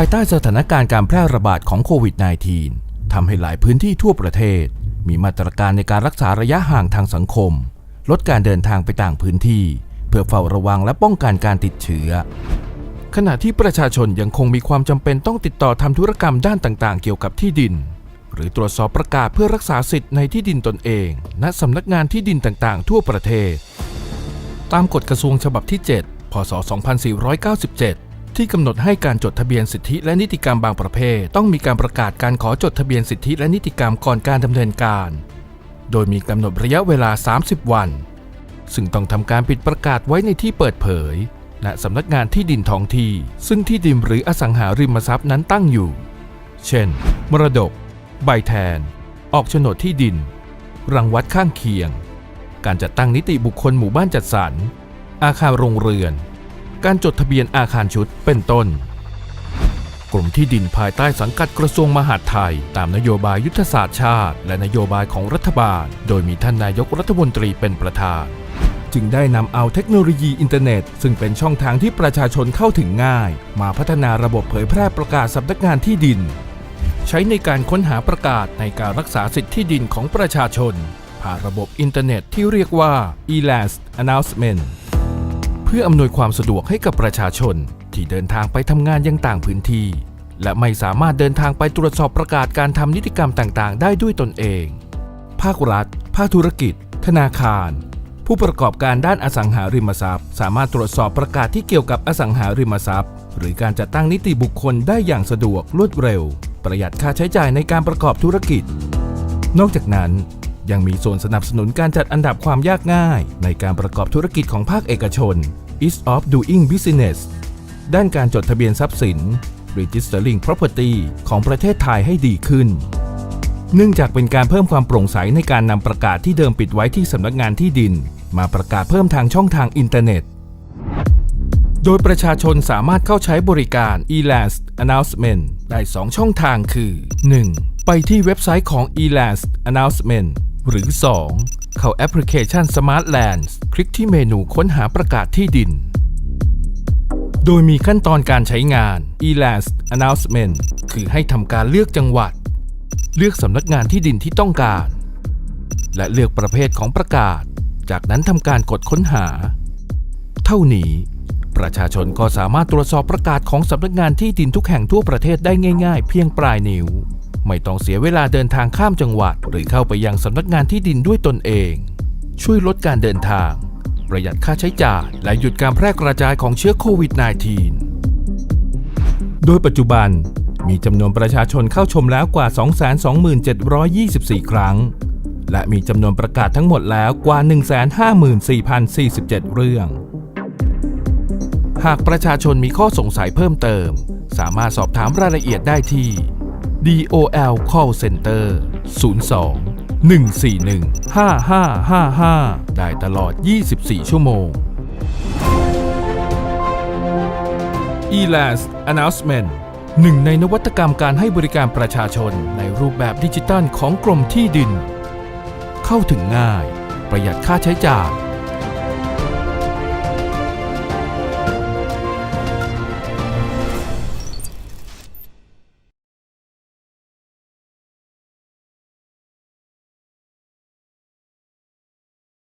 ายใต้สถานการณ์การแพร่ระบาดของโควิด -19 ทำให้หลายพื้นที่ทั่วประเทศ มีมาตรการในการรักษาระยะห่างทางสังคม ลดการเดินทางไปต่างพื้นที่ เพื่อเฝ้าระวังและป้องกันการติดเชื้อ ขณะที่ประชาชนยังคงมีความจำเป็นต้องติดต่อทำธุรกรรมด้านต่างๆ เกี่ยวกับที่ดิน หรือตรวจสอบประกาศเพื่อรักษาสิทธิ์ในที่ดินตนเอง ณสำนักงานที่ดินต่างๆ ทั่วประเทศ ตามกฎกระทรวงฉบับที่ 7 พศ 2497 ที่กำหนดให้การจดทะเบียนสิทธิและนิติกรรมบางประเภท ต้องมีการประกาศการขอจดทะเบียนสิทธิและนิติกรรมก่อนการดำเนินการ โดยมีกำหนดระยะเวลา 30 วัน ซึ่งต้องทำการปิดประกาศไว้ในที่เปิดเผยณสำนักงานที่ดินท้องที่ ซึ่งที่ดินหรืออสังหาริมทรัพย์นั้นตั้งอยู่ เช่น มรดก ใบแทน ออกโฉนดที่ดิน รังวัดข้างเคียง การจัดตั้งนิติบุคคลหมู่บ้านจัดสรร อาคารโรงเรือน การจดทะเบียนอาคารชุดเป็นต้น กลุ่มที่ดินภายใต้สังกัดกระทรวงมหาดไทย ตามนโยบายยุทธศาสตร์ชาติ และนโยบายของรัฐบาล โดยมีท่านนายกรัฐมนตรีเป็นประธาน จึงได้นำเอาเทคโนโลยีอินเทอร์เน็ต ซึ่งเป็นช่องทางที่ประชาชนเข้าถึงง่าย มาพัฒนาระบบเผยแพร่ประกาศสำนักงานที่ดิน ใช้ในการค้นหาประกาศในการรักษาสิทธิที่ดินของประชาชน ผ่านระบบอินเทอร์เน็ตที่เรียกว่า e-last announcement เพื่ออำนวยความสะดวกให้กับประชาชน ที่เดินทางไปทำงานยังต่างพื้นที่ และไม่สามารถเดินทางไปตรวจสอบประกาศการทำนิติกรรมต่างๆ ได้ด้วยตนเอง ภาครัฐ ภาคธุรกิจ ธนาคาร ผู้ประกอบการด้านอสังหาริมทรัพย์ สามารถตรวจสอบประกาศที่เกี่ยวกับอสังหาริมทรัพย์ หรือการจัดตั้งนิติบุคคลได้อย่างสะดวกรวดเร็ว ประหยัดค่าใช้จ่ายในการประกอบธุรกิจ นอกจากนั้น ยังมีส่วนสนับสนุนการจัดอันดับความยากง่าย ในการประกอบธุรกิจของภาคเอกชน Ease of Doing Business ด้านการจดทะเบียนทรัพย์สิน Registering Property ของประเทศไทยให้ดีขึ้น เนื่องจากเป็นการเพิ่มความโปร่งใสในการนำประกาศที่เดิมปิดไว้ที่สำนักงานที่ดิน มาประกาศเพิ่มทางช่องทางอินเทอร์เน็ต โดยประชาชนสามารถเข้าใช้บริการ e-last announcement ได้ 2 ช่องทางคือ 1. ไปที่เว็บไซต์ของ e-last announcement หรือ 2. เข้าแอปพลิเคชัน Smart Lands คลิกที่เมนูค้นหาประกาศที่ดิน โดยมีขั้นตอนการใช้งาน e-last announcement คือให้ทำการเลือกจังหวัด เลือกสำนักงานที่ดินที่ต้องการ และเลือกประเภทของประกาศ จากนั้นทำการกดค้นหา เท่านี้ ประชาชนก็สามารถตรวจสอบประกาศของสำนักงานที่ดินทุกแห่งทั่วประเทศได้ง่าย ๆ เพียงปลายนิ้ว ไม่ต้องเสียเวลาเดินทางข้ามจังหวัด หรือเข้าไปยังสำนักงานที่ดินด้วยตนเอง ช่วยลดการเดินทาง ประหยัดค่าใช้จ่าย และหยุดการแพร่กระจายของเชื้อโควิด -19 โดยปัจจุบันมีจำนวนประชาชนเข้าชมแล้วกว่า 227,24 ครั้ง และมีจำนวนประกาศทั้งหมดแล้วกว่า 154,047 เรื่อง หากประชาชนมีข้อสงสัยเพิ่มเติม สามารถสอบถามรายละเอียดได้ที่ DOL Call Center 02 141 5555 ได้ตลอด 24 ชั่วโมง e-last announcement หนึ่งในนวัตกรรมการให้บริการประชาชนในรูปแบบดิจิตัลของกรมที่ดิน เข้าถึงง่าย ประหยัดค่าใช้จ่าย